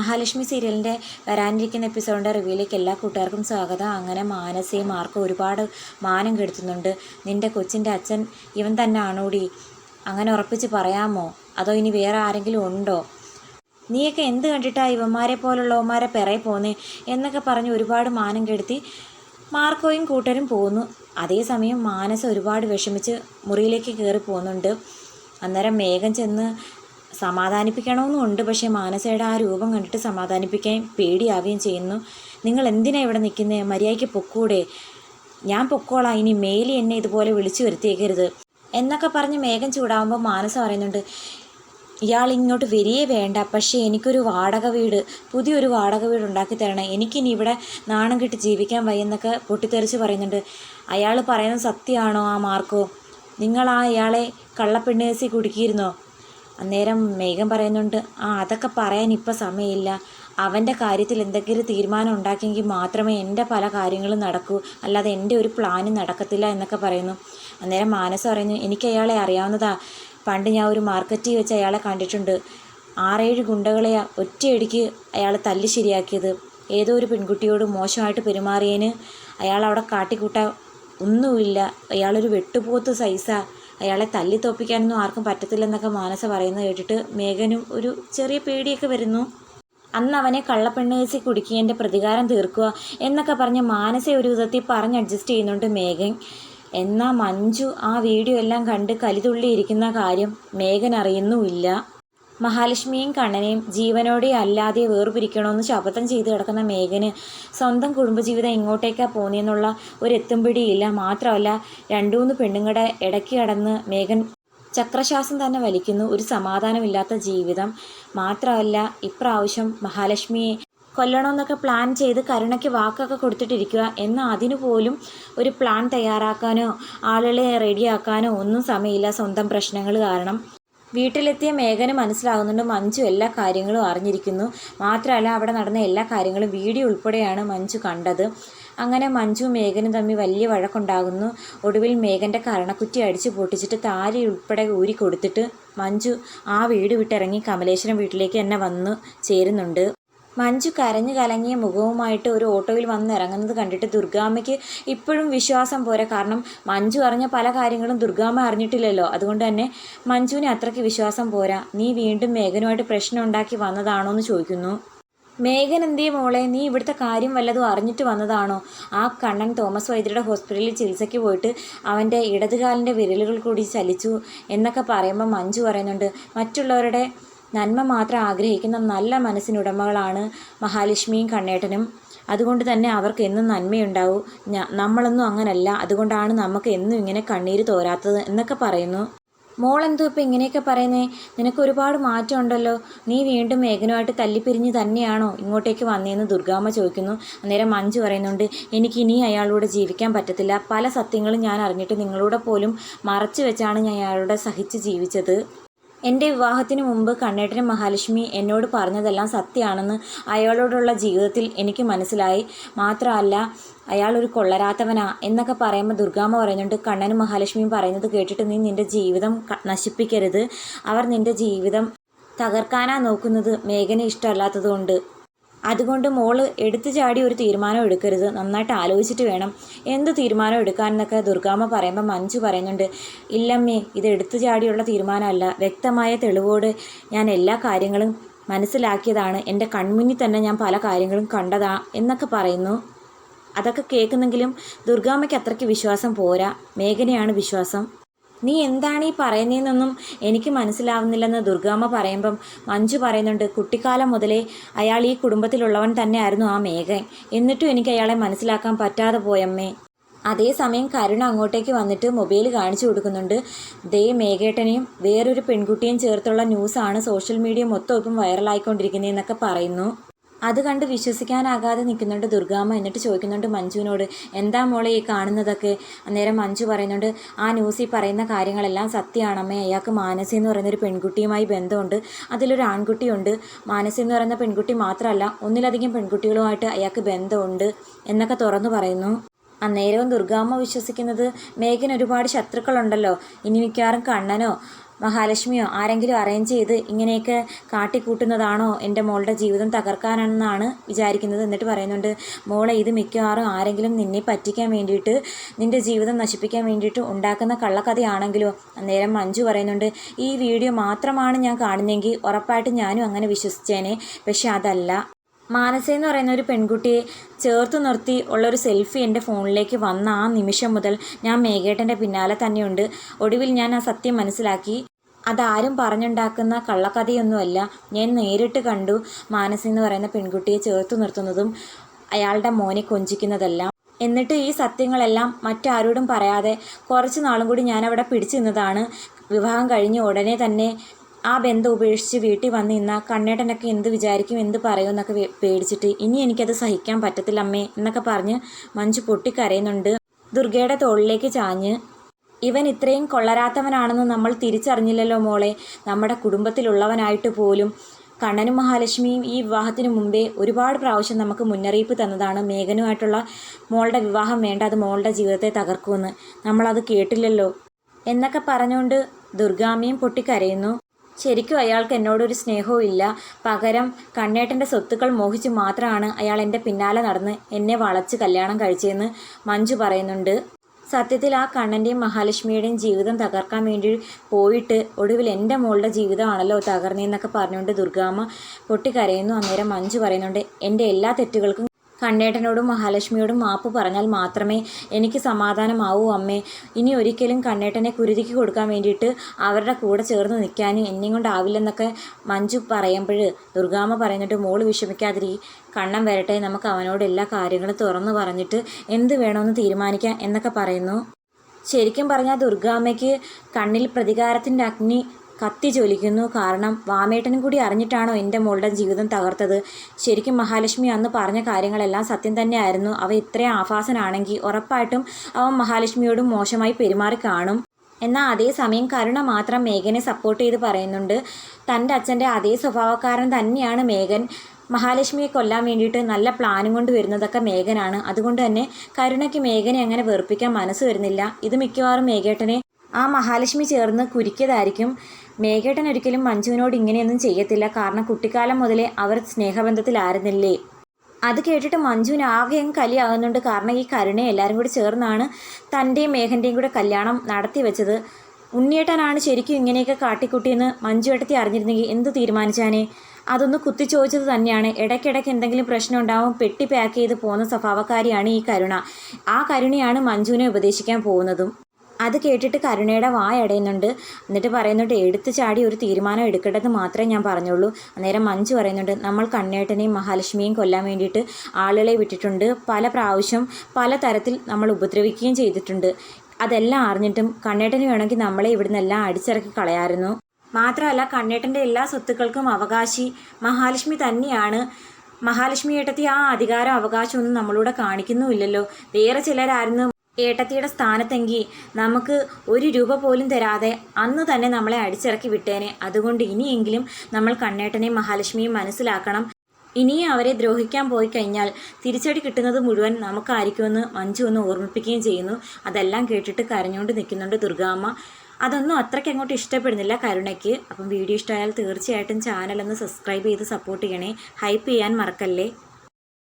മഹാലക്ഷ്മി സീരിയലിന്റെ വരാനിരിക്കുന്ന എപ്പിസോഡിന്റെ റിവ്യൂയിലേക്ക് എല്ലാ കൂട്ടുകാർക്കും സ്വാഗതം. അങ്ങനെ മാനസയും മാർക്കും ഒരുപാട് മാനം കെടുത്തുന്നുണ്ട്. നിന്റെ കൊച്ചിന്റെ അച്ഛൻ ഇവൻ തന്നെ ആണോടി അങ്ങനെ ഉറപ്പിച്ച് പറയാമോ? അതോ ഇനി വേറെ ആരെങ്കിലും ഉണ്ടോ? നീയൊക്കെ എന്ത് കണ്ടിട്ടാ ഇവന്മാരെ പോലുള്ളവന്മാരെ പിറയെ പോന്നേ? എന്നൊക്കെ പറഞ്ഞ് ഒരുപാട് മാനം കെടുത്തി മാർക്കോയും കൂട്ടരും പോന്നു. അതേസമയം മാനസ ഒരുപാട് വിഷമിച്ച് മുറിയിലേക്ക് കയറി പോകുന്നുണ്ട് അന്നേരം മേഘം ചെന്ന് സമാധാനിപ്പിക്കണമെന്നുണ്ട് പക്ഷേ മാനസയുടെ ആ രൂപം കണ്ടിട്ട് സമാധാനിപ്പിക്കാൻ പേടിയാവുകയും ചെയ്യുന്നു. നിങ്ങൾ എന്തിനാണ് ഇവിടെ നിൽക്കുന്നത് മര്യാദയ്ക്ക് പൊക്കൂടെ. ഞാൻ പൊക്കോളാം. ഇനി മേലി എന്നെ ഇതുപോലെ വിളിച്ചു വരുത്തിയേക്കരുത്. എന്നൊക്കെ പറഞ്ഞ് മേഘം ചൂടാവുമ്പോൾ മാനസ പറയുന്നുണ്ട് ഇയാൾ ഇങ്ങോട്ട് വരികയേ വേണ്ട. പക്ഷേ എനിക്കൊരു വാടക വീട് പുതിയൊരു വാടക വീട് ഉണ്ടാക്കി തരണം. എനിക്കിനി ഇവിടെ നാണം കിട്ടി ജീവിക്കാൻ വയ്യെന്നൊക്കെ പൊട്ടിത്തെറിച്ച് പറയുന്നുണ്ട്. അയാൾ പറയുന്നത് സത്യമാണോ ആ മാർക്കോ? നിങ്ങൾ ആ അയാളെ കള്ളപ്പെണ്ണേസി കുടുക്കിയിരുന്നോ? അന്നേരം മേഘം പറയുന്നുണ്ട് ആ അതൊക്കെ പറയാൻ ഇപ്പം സമയമില്ല. അവന്റെ കാര്യത്തിൽ എന്തെങ്കിലും തീരുമാനം ഉണ്ടാക്കിയെങ്കിൽ മാത്രമേ എന്റെ പല കാര്യങ്ങളും നടക്കൂ. അല്ലാതെ എന്റെ ഒരു പ്ലാനും നടക്കത്തില്ല എന്നൊക്കെ പറയുന്നു. അന്നേരം മാനസ് പറയുന്നു എനിക്ക് അയാളെ അറിയാവുന്നതാ. പണ്ട് ഞാൻ ഒരു മാർക്കറ്റിൽ വെച്ച് അയാളെ കണ്ടിട്ടുണ്ട്. ആറേഴ് ഗുണ്ടകളെയാ ഒറ്റയടിക്ക് അയാൾ തല്ലി ശരിയാക്കിയത്. ഏതോ ഒരു പെൺകുട്ടിയോട് മോശമായിട്ട് പെരുമാറിയതിന് അയാൾ അവിടെ കാട്ടിക്കൂട്ട ഒന്നുമില്ല. അയാളൊരു വെട്ടുപോത്ത് സൈസാ. അയാളെ തല്ലി തോപ്പിക്കാനൊന്നും ആർക്കും പറ്റത്തില്ലെന്നൊക്കെ മാനസ പറയുന്നത് കേട്ടിട്ട് മേഘനും ഒരു ചെറിയ പേടിയൊക്കെ വരുന്നു. അന്ന് അവനെ കള്ളപ്പെണ്ണ് കുടുക്കി എന്റെ പ്രതികാരം തീർക്കുക എന്നൊക്കെ പറഞ്ഞ് മാനസ ഒരു വിധത്തിൽ പറഞ്ഞ് അഡ്ജസ്റ്റ് ചെയ്യുന്നുണ്ട് മേഘൻ. എന്നാൽ മഞ്ജു ആ വീഡിയോ എല്ലാം കണ്ട് കലിതുള്ളിയിരിക്കുന്ന കാര്യം മേഘൻ അറിയുന്നുമില്ല. മഹാലക്ഷ്മിയും കണ്ണനെയും ജീവനോടെ അല്ലാതെ വേർപിരിക്കണമെന്ന് ശപഥം ചെയ്ത് കിടക്കുന്ന മേഘന് സ്വന്തം കുടുംബജീവിതം എങ്ങോട്ടേക്കാണ് പോകുന്നതെന്നുള്ള ഒരു എത്തുംപിടിയില്ല. മാത്രമല്ല രണ്ടു മൂന്ന് പെണ്ണുങ്ങളുടെ ഇടയ്ക്ക് കടന്ന് മേഘൻ ചക്രശ്വാസം തന്നെ വലിക്കുന്നു. ഒരു സമാധാനമില്ലാത്ത ജീവിതം. മാത്രമല്ല ഇപ്രാവശ്യം മഹാലക്ഷ്മിയെ കൊല്ലണമെന്നൊക്കെ പ്ലാൻ ചെയ്ത് കരുണയ്ക്ക് വാക്കൊക്കെ കൊടുത്തിട്ടിരിക്കുക എന്നാൽ അതിനു പോലും ഒരു പ്ലാൻ തയ്യാറാക്കാനോ ആളുകളെ റെഡിയാക്കാനോ ഒന്നും സമയമില്ല സ്വന്തം പ്രശ്നങ്ങൾ കാരണം. വീട്ടിലെത്തിയ മേഘന് മനസ്സിലാകുന്നുണ്ട് മഞ്ജു എല്ലാ കാര്യങ്ങളും അറിഞ്ഞിരിക്കുന്നു. മാത്രമല്ല അവിടെ നടന്ന എല്ലാ കാര്യങ്ങളും വീഡിയോ ഉൾപ്പെടെയാണ് മഞ്ജു കണ്ടത്. അങ്ങനെ മഞ്ജു മേഘനും തമ്മിൽ വലിയ വഴക്കുണ്ടാകുന്നു. ഒടുവിൽ മേഘന്റെ കരണക്കുറ്റി അടിച്ചു പൊട്ടിച്ചിട്ട് താരി ഉൾപ്പെടെ ഊരി കൊടുത്തിട്ട് മഞ്ജു ആ വീട് വിട്ടിറങ്ങി കമലേശ്വരം വീട്ടിലേക്ക് തന്നെ വന്നു ചേരുന്നുണ്ട്. മഞ്ജു കരഞ്ഞു കലങ്ങിയ മുഖവുമായിട്ട് ഒരു ഓട്ടോയിൽ വന്ന് ഇറങ്ങുന്നത് കണ്ടിട്ട് ദുർഗാമ്മയ്ക്ക് ഇപ്പോഴും വിശ്വാസം പോരാ. കാരണം മഞ്ജു അറിഞ്ഞ പല കാര്യങ്ങളും ദുർഗാമ്മ അറിഞ്ഞിട്ടില്ലല്ലോ. അതുകൊണ്ട് തന്നെ മഞ്ജുവിന് അത്രയ്ക്ക് വിശ്വാസം പോരാ. നീ വീണ്ടും മേഘനുമായിട്ട് പ്രശ്നം ഉണ്ടാക്കി വന്നതാണോ എന്ന് ചോദിക്കുന്നു. മേഘൻ എന്തേ മോളെ? നീ ഇവിടുത്തെ കാര്യം വല്ലതും അറിഞ്ഞിട്ട് വന്നതാണോ? ആ കണ്ണൻ തോമസ് വൈദ്യരുടെ ഹോസ്പിറ്റലിൽ ചികിത്സയ്ക്ക് പോയിട്ട് അവന്റെ ഇടതുകാലിന്റെ വിരലുകൾ കൂടി ചലിച്ചു എന്നൊക്കെ പറയുമ്പോൾ മഞ്ജു പറയുന്നുണ്ട് മറ്റുള്ളവരുടെ നന്മ മാത്രം ആഗ്രഹിക്കുന്ന നല്ല മനസ്സിനുടമകളാണ് മഹാലക്ഷ്മിയും കണ്ണേട്ടനും. അതുകൊണ്ട് തന്നെ അവർക്ക് എന്നും നന്മയുണ്ടാവും. നമ്മളൊന്നും അങ്ങനല്ല. അതുകൊണ്ടാണ് നമുക്ക് എന്നും ഇങ്ങനെ കണ്ണീര് തോരാത്തത് എന്നൊക്കെ പറയുന്നു. മോൾ എന്തോ ഇപ്പം ഇങ്ങനെയൊക്കെ പറയുന്നേ? നിനക്ക് ഒരുപാട് മാറ്റം ഉണ്ടല്ലോ നീ വീണ്ടും മേഘനുമായിട്ട് തല്ലിപ്പിരിഞ്ഞ് തന്നെയാണോ ഇങ്ങോട്ടേക്ക് വന്നതെന്ന് ദുർഗാമ്മ ചോദിക്കുന്നു. അന്നേരം മഞ്ജു പറയുന്നുണ്ട് എനിക്ക് ഇനി അയാളോട് ജീവിക്കാൻ പറ്റത്തില്ല. പല സത്യങ്ങളും ഞാൻ അറിഞ്ഞിട്ട് നിങ്ങളോട് പോലും മറച്ചു വെച്ചാണ് ഞാൻ അയാളോട് സഹിച്ച് ജീവിച്ചത്. എന്റെ വിവാഹത്തിന് മുമ്പ് കണ്ണേട്ടൻ മഹാലക്ഷ്മി എന്നോട് പറഞ്ഞതെല്ലാം സത്യമാണെന്ന് അയാളോടുള്ള ജീവിതത്തിൽ എനിക്ക് മനസ്സിലായി. മാത്രമല്ല അയാൾ ഒരു കൊള്ളരാത്തവനാ എന്നൊക്കെ പറയുമ്പോൾ ദുർഗാമ്മ പറയുന്നുണ്ട് കണ്ണനും മഹാലക്ഷ്മിയും പറയുന്നത് കേട്ടിട്ട് നീ നിന്റെ ജീവിതം നശിപ്പിക്കരുത്. അവർ നിന്റെ ജീവിതം തകർക്കാനാ നോക്കുന്നത്. മേഘനെ ഇഷ്ടമല്ലാത്തതുകൊണ്ട്. അതുകൊണ്ട് മോൾ എടുത്തു ചാടി ഒരു തീരുമാനം എടുക്കരുത്. നന്നായിട്ട് ആലോചിച്ചിട്ട് വേണം. എന്ത് തീരുമാനം എടുക്കാനെന്നൊക്കെ ദുർഗാമ്മ പറയുമ്പോൾ മഞ്ജു പറയുന്നുണ്ട്. ഇല്ലമ്മേ ഇത് എടുത്തു ചാടിയുള്ള തീരുമാനമല്ല. വ്യക്തമായ തെളിവോട് ഞാൻ എല്ലാ കാര്യങ്ങളും മനസ്സിലാക്കിയതാണ്. എന്റെ കൺമുന്നിൽ തന്നെ ഞാൻ പല കാര്യങ്ങളും കണ്ടതാ എന്നൊക്കെ പറയുന്നു. അതൊക്കെ കേൾക്കുന്നെങ്കിലും ദുർഗാമ്മയ്ക്ക് അത്രയ്ക്ക് വിശ്വാസം പോരാ. മേഘനയാണ് വിശ്വാസം. നീ എന്താണ് ഈ പറയുന്നതെന്നൊന്നും എനിക്ക് മനസ്സിലാവുന്നില്ലെന്ന് ദുർഗാമ്മ പറയുമ്പം മഞ്ജു പറയുന്നുണ്ട് കുട്ടിക്കാലം മുതലേ അയാൾ ഈ കുടുംബത്തിലുള്ളവൻ തന്നെയായിരുന്നു ആ മേഘൻ. എന്നിട്ടും എനിക്ക് അയാളെ മനസ്സിലാക്കാൻ പറ്റാതെ പോയമ്മേ. അതേസമയം കരുണ അങ്ങോട്ടേക്ക് വന്നിട്ട് മൊബൈൽ കാണിച്ചു കൊടുക്കുന്നുണ്ട്. ദേ മേഘേട്ടനെയും വേറൊരു പെൺകുട്ടിയും ചേർത്തുള്ള ന്യൂസാണ് സോഷ്യൽ മീഡിയ മൊത്തം ഇപ്പം വൈറലായിക്കൊണ്ടിരിക്കുന്നതെന്നൊക്കെ പറയുന്നു. അത് കണ്ട് വിശ്വസിക്കാനാകാതെ നിൽക്കുന്നുണ്ട് ദുർഗാമ്മ. എന്നിട്ട് ചോദിക്കുന്നുണ്ട് മഞ്ജുവിനോട് എന്താ മോളെ ഈ കാണുന്നതൊക്കെ? അന്നേരം മഞ്ജു പറയുന്നുണ്ട് ആ ന്യൂസിൽ പറയുന്ന കാര്യങ്ങളെല്ലാം സത്യമാണമ്മേ. അയാൾക്ക് മാനസി എന്ന് പറയുന്ന ഒരു പെൺകുട്ടിയുമായി ബന്ധമുണ്ട്. അതിലൊരു ആൺകുട്ടിയുണ്ട്. മാനസി എന്ന് പറയുന്ന പെൺകുട്ടി മാത്രമല്ല ഒന്നിലധികം പെൺകുട്ടികളുമായിട്ട് അയാൾക്ക് ബന്ധമുണ്ട് എന്നൊക്കെ തുറന്നു പറയുന്നു. അന്നേരവും ദുർഗാമ്മ വിശ്വസിക്കുന്നത് മേഘൻ ഒരുപാട് ശത്രുക്കളുണ്ടല്ലോ. ഇനി മിക്കവാറും കണ്ണനോ മഹാലക്ഷ്മിയോ ആരെങ്കിലും അറേഞ്ച് ചെയ്ത് ഇങ്ങനെയൊക്കെ കാട്ടിക്കൂട്ടുന്നതാണോ എന്റെ മോളുടെ ജീവിതം തകർക്കാനെന്നാണ് വിചാരിക്കുന്നത് എന്നിട്ട് പറയുന്നുണ്ട് മോളെ ഇത് മിക്കവാറും ആരെങ്കിലും നിന്നെ പറ്റിക്കാൻ വേണ്ടിയിട്ട് നിന്റെ ജീവിതം നശിപ്പിക്കാൻ വേണ്ടിയിട്ട് ഉണ്ടാക്കുന്ന കള്ളക്കഥയാണെങ്കിലോ? അന്നേരം മഞ്ജു പറയുന്നുണ്ട് ഈ വീഡിയോ മാത്രമാണ് ഞാൻ കാണുന്നതെങ്കിൽ ഉറപ്പായിട്ട് ഞാനും അങ്ങനെ വിശ്വസിച്ചേനെ പക്ഷെ അതല്ല. മാനസ എന്ന് പറയുന്ന ഒരു പെൺകുട്ടിയെ ചേർത്ത് നിർത്തി ഉള്ളൊരു സെൽഫി എന്റെ ഫോണിലേക്ക് വന്ന ആ നിമിഷം മുതൽ ഞാൻ മേഘേട്ടന്റെ പിന്നാലെ തന്നെയുണ്ട്. ഒടുവിൽ ഞാൻ ആ സത്യം മനസ്സിലാക്കി. അതാരും പറഞ്ഞുണ്ടാക്കുന്ന കള്ളക്കഥയൊന്നുമല്ല. ഞാൻ നേരിട്ട് കണ്ടു മാനസി എന്ന് പറയുന്ന പെൺകുട്ടിയെ ചേർത്ത് നിർത്തുന്നതും അയാളുടെ മോനെ കൊഞ്ചിക്കുന്നതെല്ലാം. എന്നിട്ട് ഈ സത്യങ്ങളെല്ലാം മറ്റാരോടും പറയാതെ കുറച്ച് നാളും കൂടി ഞാനവിടെ പിടിച്ചു നിന്നതാണ്. വിവാഹം കഴിഞ്ഞ് ഉടനെ തന്നെ ആ ബന്ധം ഉപേക്ഷിച്ച് വീട്ടിൽ വന്ന് ഇന്ന കണ്ണേട്ടനൊക്കെ എന്ത് വിചാരിക്കും എന്ത് പറയും എന്നൊക്കെ പേടിച്ചിട്ട് ഇനി എനിക്കത് സഹിക്കാൻ പറ്റത്തില്ല അമ്മേ എന്നൊക്കെ പറഞ്ഞ് മഞ്ജു പൊട്ടിക്കരയുന്നുണ്ട്. ദുർഗയുടെ തോളിലേക്ക് ചാഞ്ഞ് ഇവൻ ഇത്രയും കൊള്ളരാത്തവനാണെന്ന് നമ്മൾ തിരിച്ചറിഞ്ഞില്ലല്ലോ മോളെ. നമ്മുടെ കുടുംബത്തിലുള്ളവനായിട്ട് പോലും കണ്ണനും മഹാലക്ഷ്മിയും ഈ വിവാഹത്തിന് മുമ്പേ ഒരുപാട് പ്രാവശ്യം നമുക്ക് മുന്നറിയിപ്പ് തന്നതാണ് മേഘനുമായിട്ടുള്ള മോളുടെ വിവാഹം വേണ്ട അത് മോളുടെ ജീവിതത്തെ തകർക്കുമെന്ന്. നമ്മളത് കേട്ടില്ലല്ലോ. എന്നൊക്കെ പറഞ്ഞുകൊണ്ട് ദുർഗാമിയും പൊട്ടിക്കരയുന്നു. ശരിക്കും അയാൾക്ക് എന്നോടൊരു സ്നേഹവും ഇല്ല. പകരം കണ്ണേട്ടന്റെ സ്വത്തുക്കൾ മോഹിച്ച് മാത്രമാണ് അയാൾ എന്റെ പിന്നാലെ നടന്ന് എന്നെ വളച്ച് കല്യാണം കഴിച്ചതെന്ന് മഞ്ജു പറയുന്നുണ്ട്. സത്യത്തിൽ ആ കണ്ണന്റെയും മഹാലക്ഷ്മിയുടെയും ജീവിതം തകർക്കാൻ വേണ്ടി പോയിട്ട് ഒടുവിൽ എന്റെ മോളുടെ ജീവിതമാണല്ലോ തകർന്നതെന്നൊക്കെ പറഞ്ഞുകൊണ്ട് ദുർഗാമ്മ പൊട്ടിക്കരയുന്നു. അന്നേരം മഞ്ജു പറയുന്നുണ്ട് എന്റെ എല്ലാ തെറ്റുകൾക്കും കണ്ണേട്ടനോടും മഹാലക്ഷ്മിയോടും മാപ്പ് പറഞ്ഞാൽ മാത്രമേ എനിക്ക് സമാധാനമാവൂ അമ്മേ. ഇനി ഒരിക്കലും കണ്ണേട്ടനെ കുരുതിക്ക് കൊടുക്കാൻ വേണ്ടിയിട്ട് അവരുടെ കൂടെ ചേർന്ന് നിൽക്കാനും എന്നെ കൊണ്ടാവില്ലെന്നൊക്കെ മഞ്ജു പറയുമ്പോൾ ദുർഗാമ്മ പറഞ്ഞിട്ട് മോൾ വിഷമിക്കാതിരി. കണ്ണം വരട്ടെ നമുക്ക് അവനോട് എല്ലാ കാര്യങ്ങളും തുറന്നു പറഞ്ഞിട്ട് എന്ത് വേണമെന്ന് തീരുമാനിക്കാം എന്നൊക്കെ പറയുന്നു. ശരിക്കും പറഞ്ഞാൽ ദുർഗാമ്മയ്ക്ക് കണ്ണിൽ പ്രതികാരത്തിന്റെ അഗ്നി കത്തി ജ്വലിക്കുന്നു. കാരണം വാമേട്ടനും കൂടി അറിഞ്ഞിട്ടാണോ എന്റെ മോളുടെ ജീവിതം തകർത്തത്? ശരിക്കും മഹാലക്ഷ്മി അന്ന് പറഞ്ഞ കാര്യങ്ങളെല്ലാം സത്യം തന്നെയായിരുന്നു. അവ ഇത്രയും ആഭാസനാണെങ്കിൽ ഉറപ്പായിട്ടും അവൻ മഹാലക്ഷ്മിയോടും മോശമായി പെരുമാറി കാണും. എന്നാൽ അതേസമയം കരുണ മാത്രം മേഘനെ സപ്പോർട്ട് ചെയ്ത് പറയുന്നുണ്ട്. തന്റെ അച്ഛന്റെ അതേ സ്വഭാവക്കാരൻ തന്നെയാണ് മേഘൻ. മഹാലക്ഷ്മിയെ കൊല്ലാൻ വേണ്ടിയിട്ട് നല്ല പ്ലാനും കൊണ്ട് വരുന്നതൊക്കെ മേഘനാണ്. അതുകൊണ്ട് തന്നെ കരുണയ്ക്ക് മേഘനെ അങ്ങനെ വെറുപ്പിക്കാൻ മനസ്സ് വരുന്നില്ല. ഇത് മിക്കവാറും മേഘേട്ടനെ ആ മഹാലക്ഷ്മി ചേർന്ന് കുരുക്കിയതായിരിക്കും. മേഘേട്ടൻ ഒരിക്കലും മഞ്ജുവിനോട് ഇങ്ങനെയൊന്നും ചെയ്യത്തില്ല. കാരണം കുട്ടിക്കാലം മുതലേ അവർ സ്നേഹബന്ധത്തിലായിരുന്നില്ലേ? അത് കേട്ടിട്ട് മഞ്ജുവിന് ആകെയും കലിയാകുന്നുണ്ട്. കാരണം ഈ കരുണയെ എല്ലാവരും കൂടി ചേർന്നാണ് തന്റെയും മേഘന്റെയും കൂടെ കല്യാണം നടത്തി വെച്ചത്. ഉണ്ണിയേട്ടനാണ് ശരിക്കും ഇങ്ങനെയൊക്കെ കാട്ടിക്കുട്ടിയെന്ന് മഞ്ജു ഏട്ടത്തി അറിഞ്ഞിരുന്നെങ്കിൽ എന്ത് തീരുമാനിച്ചാനേ? അതൊന്ന് കുത്തിച്ചോദിച്ചത് തന്നെയാണ്. ഇടയ്ക്കിടയ്ക്ക് എന്തെങ്കിലും പ്രശ്നം ഉണ്ടാവും പെട്ടി പാക്ക് ചെയ്ത് പോകുന്ന സ്വഭാവക്കാരിയാണ് ഈ കരുണ. ആ കരുണയാണ് മഞ്ജുവിനെ ഉപദേശിക്കാൻ പോകുന്നതും. അത് കേട്ടിട്ട് കരുണയുടെ വായടയുന്നുണ്ട് എന്നിട്ട് പറയുന്നുണ്ട് എടുത്തു ചാടി ഒരു തീരുമാനം എടുക്കേണ്ടത് മാത്രമേ ഞാൻ പറഞ്ഞുള്ളൂ. അന്നേരം മഞ്ജു പറയുന്നുണ്ട് നമ്മൾ കണ്ണേട്ടനെയും മഹാലക്ഷ്മിയും കൊല്ലാൻ വേണ്ടിയിട്ട് ആളുകളെ വിട്ടിട്ടുണ്ട്. പല പ്രാവശ്യം പല തരത്തിൽ നമ്മൾ ഉപദ്രവിക്കുകയും ചെയ്തിട്ടുണ്ട്. അതെല്ലാം അറിഞ്ഞിട്ടും കണ്ണേട്ടന് വേണമെങ്കിൽ നമ്മളെ ഇവിടുന്ന് എല്ലാം അടിച്ചിറക്കി കളയായിരുന്നു. മാത്രമല്ല കണ്ണേട്ടന്റെ എല്ലാ സ്വത്തുക്കൾക്കും അവകാശി മഹാലക്ഷ്മി തന്നെയാണ്. മഹാലക്ഷ്മി ഏട്ടത്തി ആ അധികാരം അവകാശമൊന്നും നമ്മളൂടെ കാണിക്കുന്നുമില്ലല്ലോ. വേറെ ചിലരായിരുന്നു ഏട്ടത്തിയുടെ സ്ഥാനത്തെങ്കിൽ നമുക്ക് ഒരു രൂപ പോലും തരാതെ അന്ന് തന്നെ നമ്മളെ അടിച്ചിറക്കി വിട്ടേനെ. അതുകൊണ്ട് ഇനിയെങ്കിലും നമ്മൾ കണ്ണേട്ടനെയും മഹാലക്ഷ്മിയും മനസ്സിലാക്കണം. ഇനിയും അവരെ ദ്രോഹിക്കാൻ പോയി കഴിഞ്ഞാൽ തിരിച്ചടി കിട്ടുന്നത് മുഴുവൻ നമുക്കായിരിക്കുമെന്ന് മഞ്ജു ഒന്ന് ഓർമ്മിപ്പിക്കുകയും ചെയ്യുന്നു. അതെല്ലാം കേട്ടിട്ട് കരഞ്ഞുകൊണ്ട് നിൽക്കുന്നുണ്ട് ദുർഗാമ്മ. അതൊന്നും അത്രയ്ക്ക് അങ്ങോട്ട് ഇഷ്ടപ്പെടുന്നില്ല കരുണയ്ക്ക്. അപ്പം വീഡിയോ ഇഷ്ടമായാൽ തീർച്ചയായിട്ടും ചാനൽ ഒന്ന് സബ്സ്ക്രൈബ് ചെയ്ത് സപ്പോർട്ട് ചെയ്യണേ. ഹൈപ്പ് ചെയ്യാൻ മറക്കല്ലേ?